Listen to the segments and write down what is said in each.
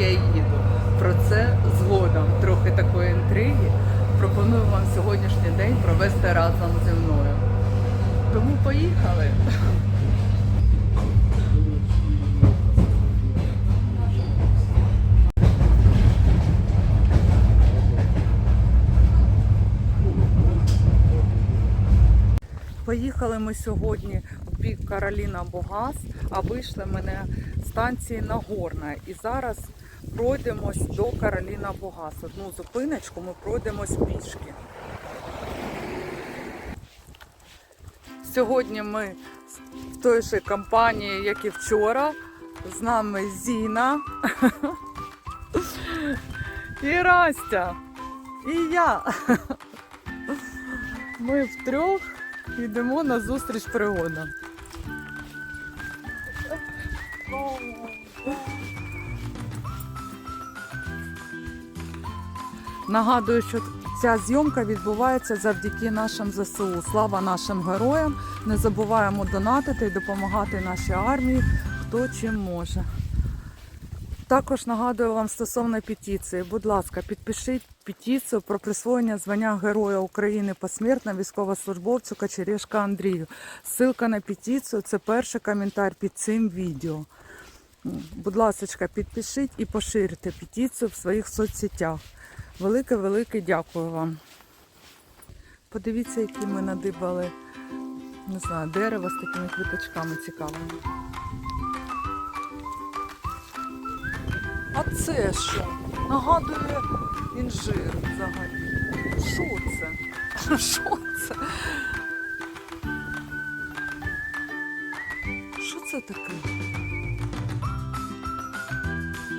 я їду. Про це згодом. Трохи такої інтриги. Пропоную вам сьогоднішній день провести разом зі мною. Тому поїхали. Поїхали ми сьогодні в бік Кароліна Богас, а вийшли ми на станції Нагорна. І зараз пройдемось до Кароліна Богас. Одну зупиночку ми пройдемось пішки. Сьогодні ми в той же компанії, як і вчора. З нами Зіна і Растя. І я. Ми втрьох йдемо на зустріч пригодам. Нагадую, що ця зйомка відбувається завдяки нашим ЗСУ. Слава нашим героям! Не забуваємо донатити і допомагати нашій армії, хто чим може. Також нагадую вам стосовно петиції. Будь ласка, підпишіть петицію про присвоєння звання Героя України посмертно військовослужбовцю Кочерєшка Андрію. Ссылка на петицію це перший коментар під цим відео. Будь ласка, підпишіть і поширюйте петицію в своїх соцсетях. Велике-велике дякую вам. Подивіться, які ми надибали не знаю, дерево з такими квіточками цікавими. А це що? Нагадує інжир взагалі. Що це? Що це? Що це таке?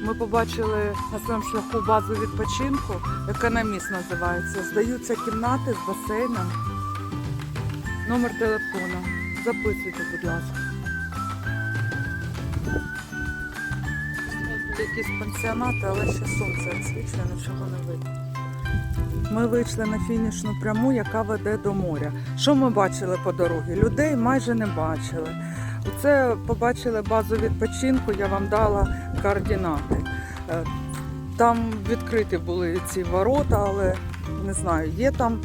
Ми побачили на своєму шляху базу відпочинку, економіст називається. Здаються кімнати з басейном. Номер телефону. Записуйте, будь ласка. Якісь пансіонати, але ще сонце відсвічує, нічого не видно. Ми вийшли на фінішну пряму, яка веде до моря. Що ми бачили по дорозі? Людей майже не бачили. Оце побачили базу відпочинку, я вам дала координати. Е, Там відкриті були ці ворота, але не знаю, є там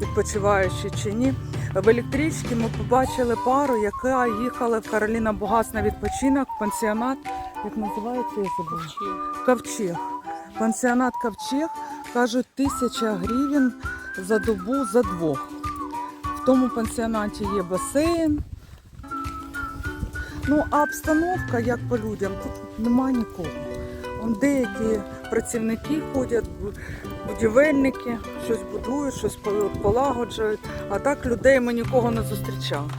відпочиваючі чи ні. В електричці ми побачили пару, яка їхала в Кароліна Бугас на відпочинок, пансіонат, як називається, я забула. Ковчег. Пансіонат Ковчег, кажуть, тисяча гривень за добу за двох. В тому пансіонаті є басейн. Ну, а обстановка, як по людям, тут нема нікого. Деякі працівники ходять, будівельники, щось будують, щось полагоджують. А так людей ми нікого не зустрічали.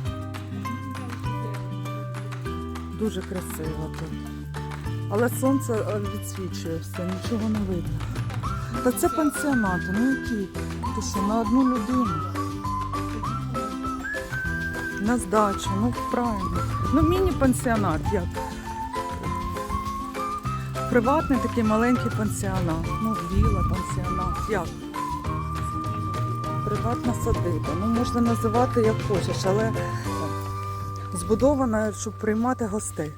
Дуже красиво тут. Але сонце е, відсвічує все, нічого не видно. Та це пансіонати, ну які? Ти що, на одну людину? На здачу, ну правильно. Ну, міні-пансіонат як? Приватний такий маленький пансіонат. Ну, віла, пансіонат. Як? Приватна садиба. Ну, можна називати як хочеш, але збудована, щоб приймати гостей.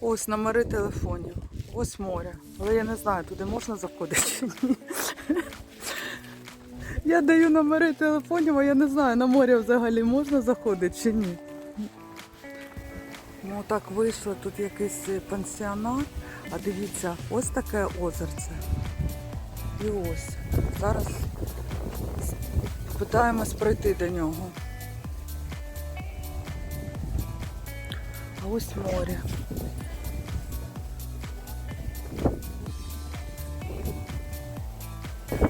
Ось номери телефонів. Ось море. Але я не знаю, туди можна заходити чи ні. Я даю номери телефонів, а я не знаю, на море взагалі можна заходити чи ні. Ну так вийшло, тут якийсь е, пансіонат, а дивіться, ось таке озерце. І ось. Зараз питаємось пройти до нього. А ось море.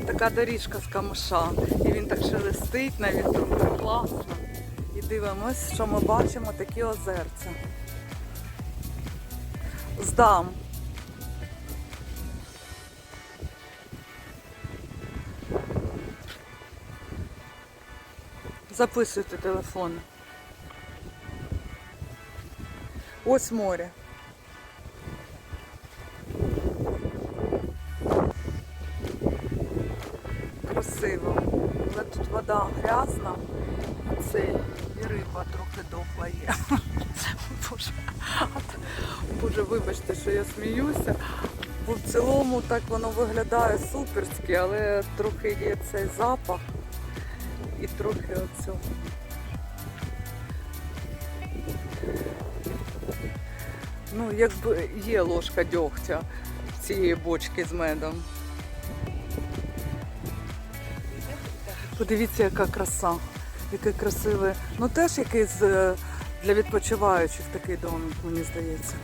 Така доріжка з камиша. І він так шелестить на вітру. Класно. І дивимось, що ми бачимо такі озерця. Здам. Записуйте телефон. Ось море. Красиво. Але тут вода грязна. Це і риба трохи дохла є. Боже, Боже, вибачте, що я сміюся. Бо в цілому так воно виглядає суперськи, але трохи є цей запах і трохи оцього. Ну, якби є ложка дьогтя цієї бочки з медом. Подивіться, яка краса, яке красиве. Ну теж якийсь е, для відпочиваючих такий домик, мені здається.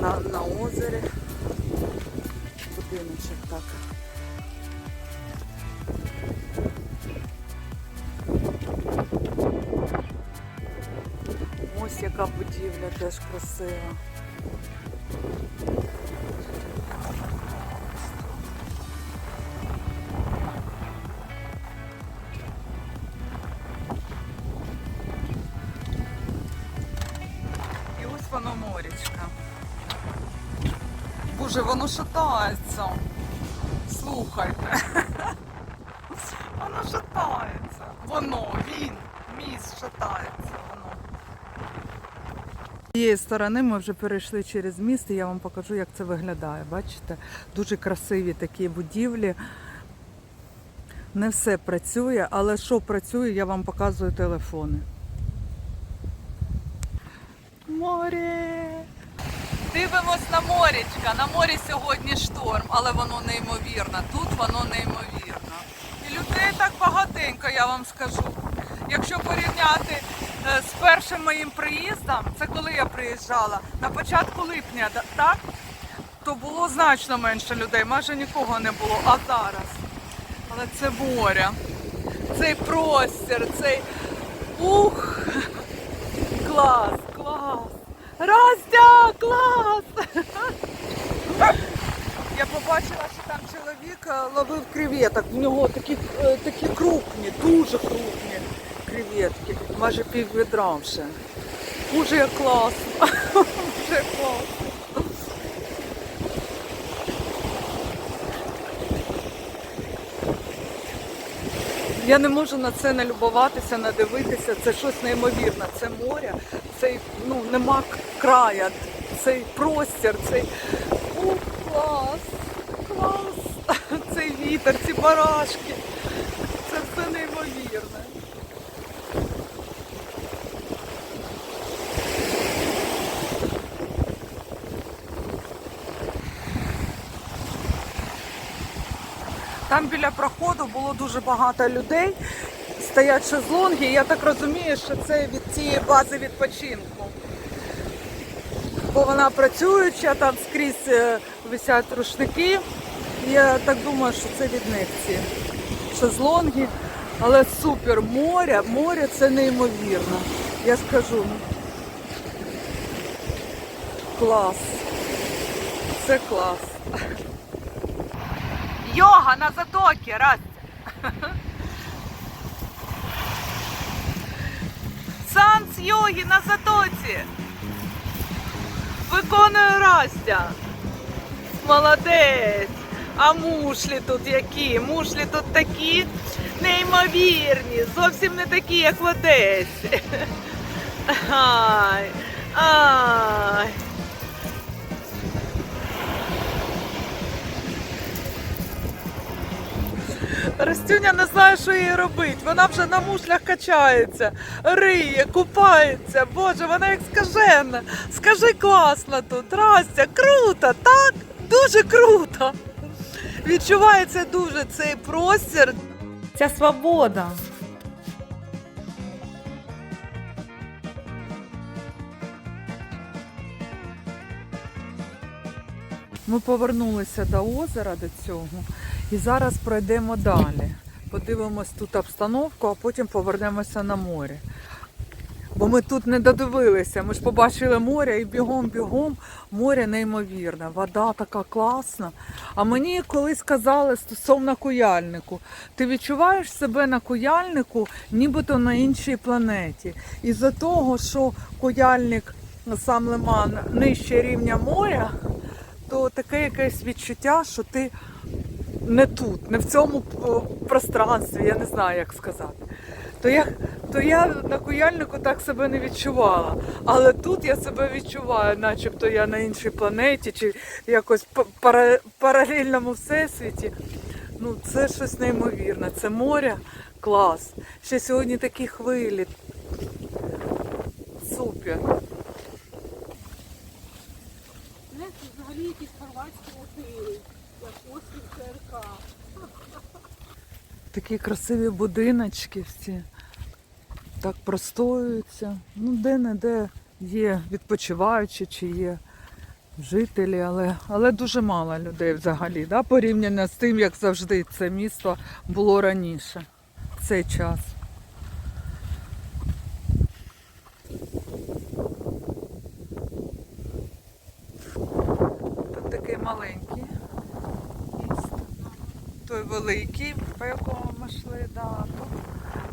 На, на озері. Будиночок так. Ось яка будівля теж красива. Воно шатається. Слухайте. Воно шатається. Воно, він, міст шатається. Воно. З цієї сторони ми вже перейшли через міст, і я вам покажу, як це виглядає. Бачите? Дуже красиві такі будівлі. Не все працює, але що працює, я вам показую телефони. Море! Дивимось на морячка. На морі сьогодні шторм, але воно неймовірно. Тут воно неймовірно. І людей так багатенько, я вам скажу. Якщо порівняти е, з першим моїм приїздом, це коли я приїжджала, на початку липня, так? То було значно менше людей, майже нікого не було. А зараз. Але це море, цей простір, цей ух. Клас. Растя, клас! Я побачила, що там чоловік е, ловив креветок. В нього такі, е, такі крупні, дуже крупні креветки. Майже пів відра ще. Уже клас. Уже Боже, Я не можу на це налюбуватися, надивитися. Це щось неймовірне. Це море, цей ну нема края, цей простір, цей О, клас, клас. Цей вітер, ці барашки. Це все неймовірне. Там біля проходу було дуже багато людей. Стоять шезлонги. Я так розумію, що це від цієї бази відпочинку. Бо вона працююча, там скрізь е, висять рушники. Я так думаю, що це від них ці шезлонги. Але супер море, море це неймовірно. Я скажу. Клас. Це клас. Йога на затокі, раз. Санс йоги на затоці. Виконує Растя. Молодець. А мушлі тут які? Мушлі тут такі неймовірні, зовсім не такі, як в Одесі. Ай, ай. Ростюня не знає, що їй робити. Вона вже на мушлях качається, риє, купається. Боже, вона як скажена. Скажи класно тут, Растя, круто, так? Дуже круто. Відчувається дуже цей простір. Ця свобода. Ми повернулися до озера до цього і зараз пройдемо далі. Подивимось тут обстановку, а потім повернемося на море. Бо ми тут не додивилися. Ми ж побачили море і бігом-бігом. Море неймовірне, вода така класна. А мені колись казали стосовно куяльнику, ти відчуваєш себе на куяльнику, нібито на іншій планеті. Із-за того, що куяльник сам лиман нижче рівня моря, то таке якесь відчуття, що ти не тут, не в цьому е, пространстві, я не знаю, як сказати. то я, то я на куяльнику так себе не відчувала. Але тут я себе відчуваю, начебто я на іншій планеті чи якось па- пара, паралельному всесвіті. Ну, це щось неймовірне. Це море клас. Ще сьогодні такі хвилі. Супер. Взагалі якісь Такі красиві будиночки всі. Так простоюються. Ну, де-не-де є відпочиваючі чи є жителі, але, але дуже мало людей взагалі, да? порівняно з тим, як завжди це місто було раніше, в цей час. Тут такий маленький. Той великий, по якому ми йшли, да, тут,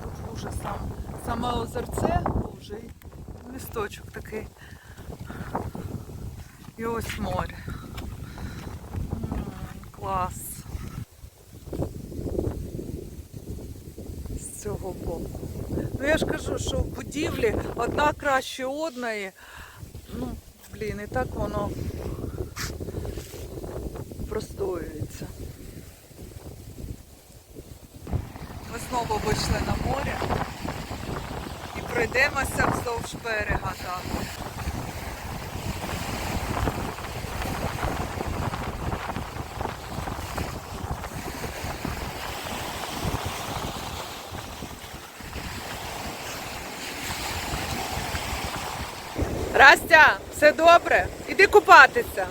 тут вже сам, саме озерце, вже місточок такий. І ось море. Клас. З цього боку. Ну я ж кажу, що в будівлі одна краще одної. Ну, блін, і так воно простоюється. Ми знову вийшли на море і пройдемося вздовж берега так. Растя, все добре? Іди купатися.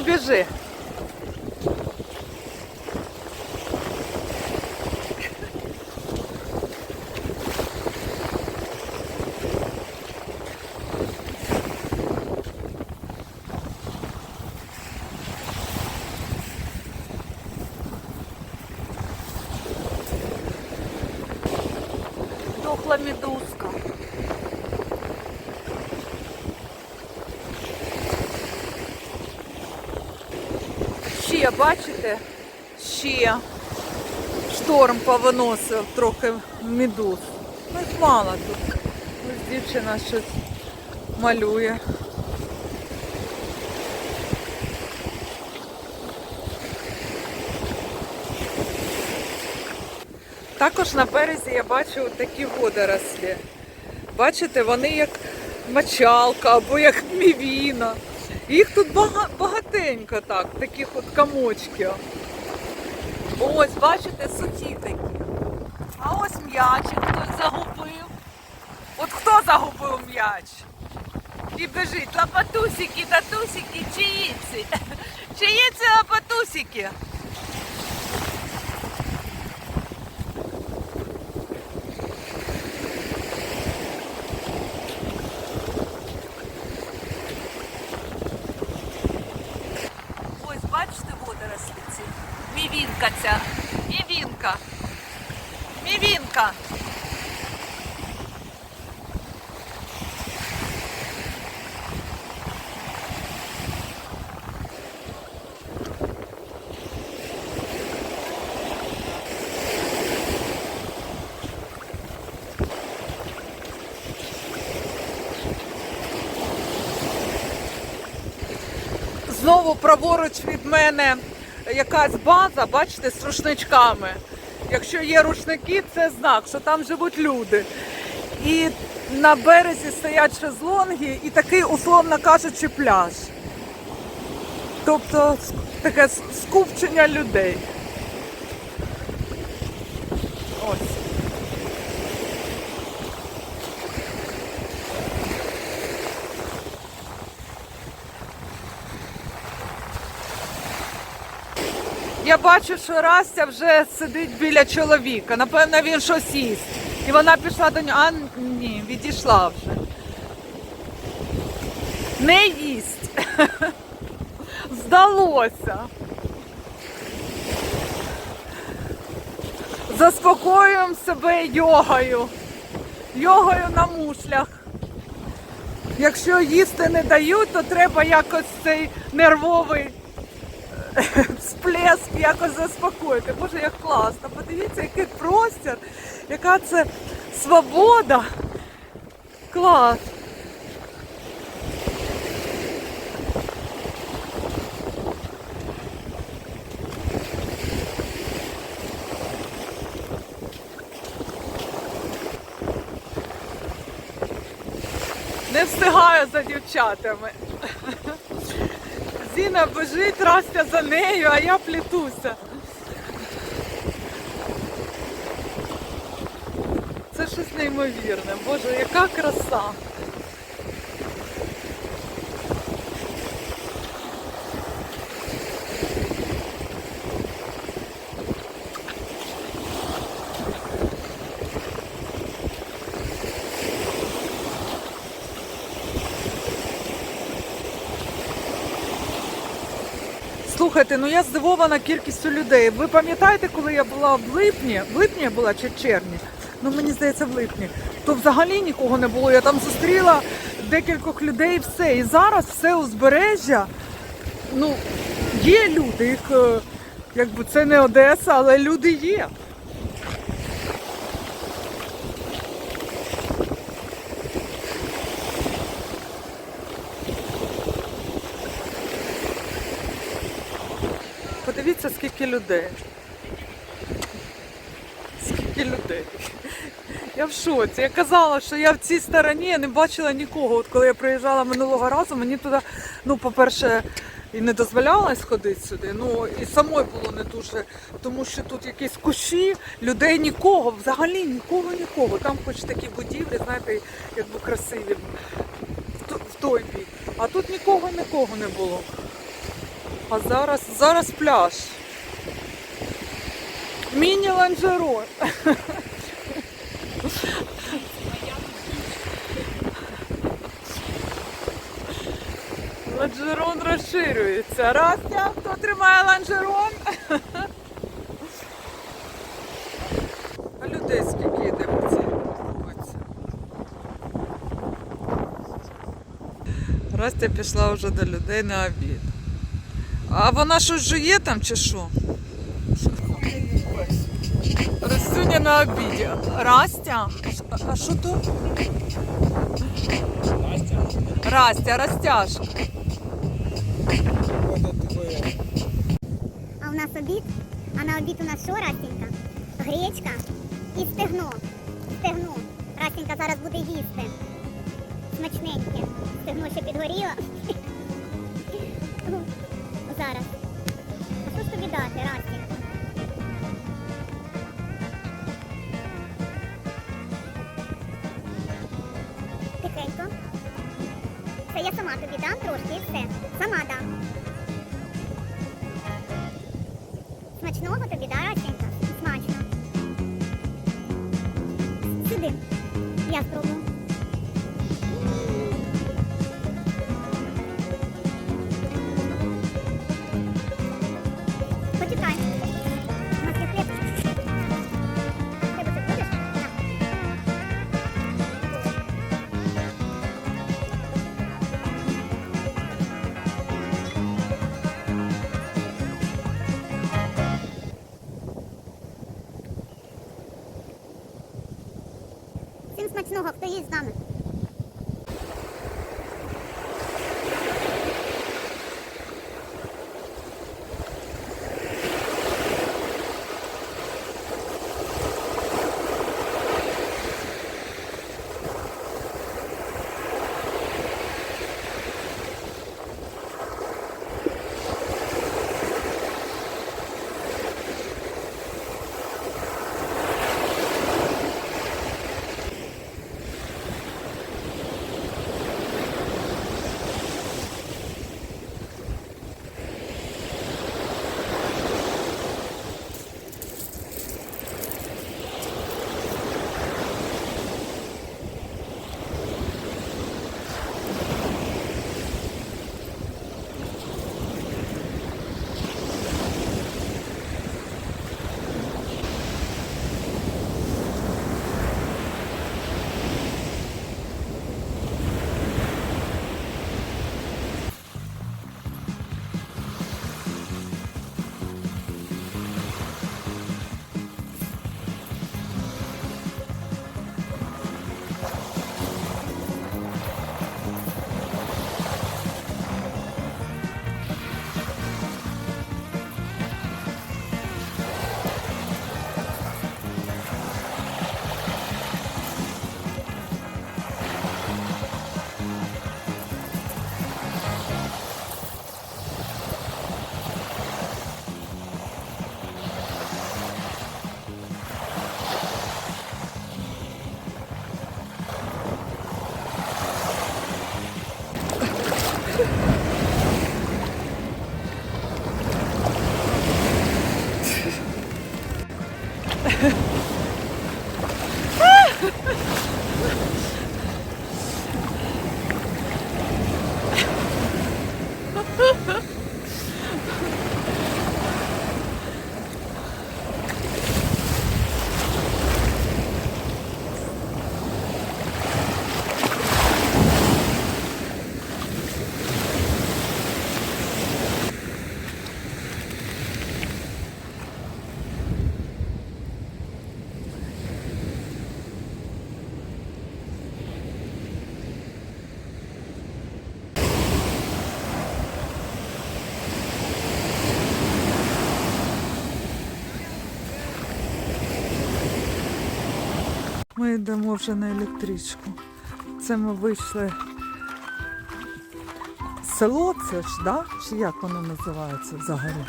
біжи. Шторм повиносив трохи медуз. Ну, мало тут. Ось дівчина щось малює. Також на березі я бачу такі водорослі. Бачите, вони як мочалка або як мівіна. Їх тут багатенько так, таких от комочків. Ось, бачите, сухі такі. А ось м'ячик хтось загубив. От хто загубив м'яч? І біжить лапатусики, татусики, чиїці. Чиї це лапатусики? Мівінка ця. Мівінка. Мівінка. Знову праворуч від мене якась база, бачите, з рушничками. Якщо є рушники, це знак, що там живуть люди. І на березі стоять шезлонги і такий, условно кажучи, пляж. Тобто таке скупчення людей. Ось. Я бачу, що Растя вже сидить біля чоловіка. Напевно, він щось їсть. І вона пішла до нього. А ні, відійшла вже. Не їсть. Здалося. Заспокоюємо себе йогою. Йогою на мушлях. Якщо їсти не дають, то треба якось цей нервовий всплеск якось заспокоїти. Боже, як класно. Подивіться, який простір, яка це свобода. Клас. Не встигаю за дівчатами. Зіна бежить, Растя за нею, а я плітуся. Це щось неймовірне. Боже, яка краса. Слухайте, ну я здивована кількістю людей. Ви пам'ятаєте, коли я була в липні? В липні я була чи в червні? Ну мені здається, в липні. То взагалі нікого не було. Я там зустріла декількох людей і все. І зараз все узбережжя. Ну, є люди, їх е, якби це не Одеса, але люди є. Подивіться, скільки людей. Скільки людей. Я в шоці. Я казала, що я в цій стороні я не бачила нікого. От коли я приїжджала минулого разу, мені туди, ну, по-перше, і не дозволялось ходити сюди. Ну і самої було не дуже, тому що тут якісь кущі, людей нікого, взагалі нікого, нікого. Там хоч такі будівлі, знаєте, якби красиві в той бік. А тут нікого, нікого не було. А зараз, зараз пляж. Міні-ланжерон. Ланжерон розширюється. Растя, хто тримає ланжерон? А людей скільки йде по цій вулиці? Растя пішла вже до людей на обід. А вона щось жує там чи що? Растюня на обіді. Растя? А- що тут? Растя, Растяшка. А у нас обід, а на обід у нас що, Растінька? Гречка і стегно. Стегно. Растінька зараз буде їсти. Смачненьке. Стегно ще підгоріло. Зараз. А що ж тобі дати, Растінька? дам трошки Смачного, хто є з нами. Ha ha ha! Ми йдемо вже на електричку. Це ми вийшли. Село це ж, да? Чи як воно називається взагалі?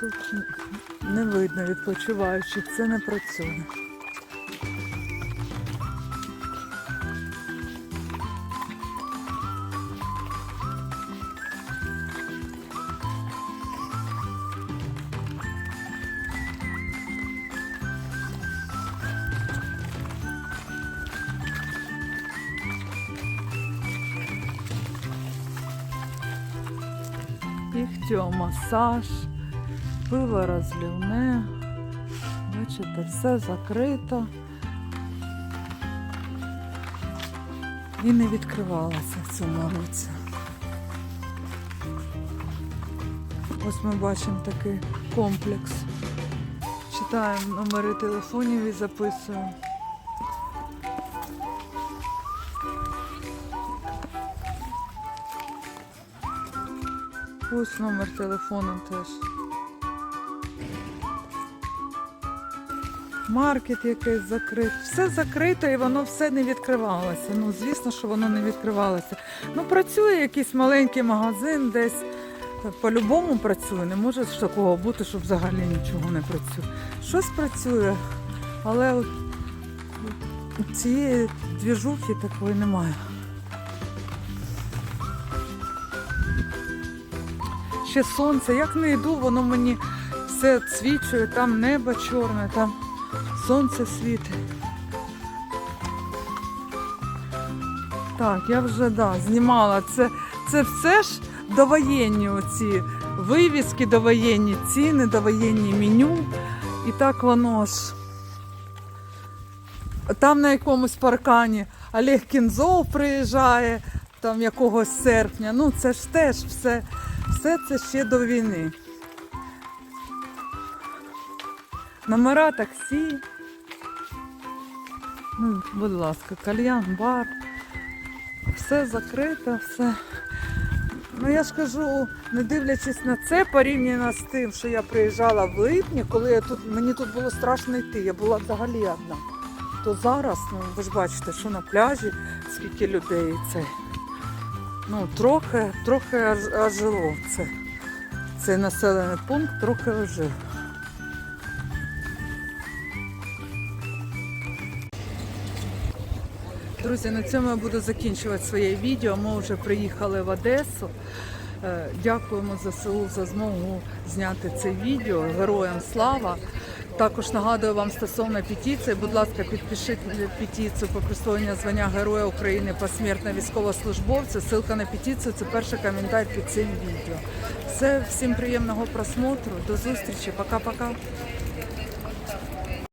Тут не видно відпочиваючих, це не працює. Іхтіомасаж, пиво розливне. Бачите, все закрито. І не відкривалося в цьому році. Ось ми бачимо такий комплекс. Читаємо номери телефонів і записуємо. Ось номер телефону теж. Маркет якийсь закрит. Все закрито і воно все не відкривалося. Ну, звісно, що воно не відкривалося. Ну, працює якийсь маленький магазин десь. По-любому працює. Не може ж такого бути, щоб взагалі нічого не працює. Щось працює, але от цієї двіжухи такої немає. Ще сонце. Як не йду, воно мені все свічує, там небо чорне, там сонце світить. Так, я вже да, знімала. Це, це все ж довоєнні оці вивіски, довоєнні ціни, довоєнні меню. І так воно ж. Там на якомусь паркані Олег Кінзов приїжджає, там якогось серпня. Ну це ж теж все, все це ще до війни. Номера таксі. Ну, будь ласка, кальян, бар. Все закрито, все. Ну я ж кажу, не дивлячись на це, порівняно з тим, що я приїжджала в липні, коли я тут, мені тут було страшно йти, я була взагалі одна. То зараз, ну ви ж бачите, що на пляжі, скільки людей це. Ну, трохи, трохи ож- ожило це. Цей населений пункт трохи ожив. Друзі, на цьому я буду закінчувати своє відео. Ми вже приїхали в Одесу. Е, Дякуємо ЗСУ за змогу зняти це відео. Героям слава! Також нагадую вам стосовно петиції. Будь ласка, підпишіть петицію про присвоєння звання Героя України посмертно військовослужбовця. Ссылка на петицію це перший коментар під цим відео. Все, всім приємного просмотру. До зустрічі. Пока-пока.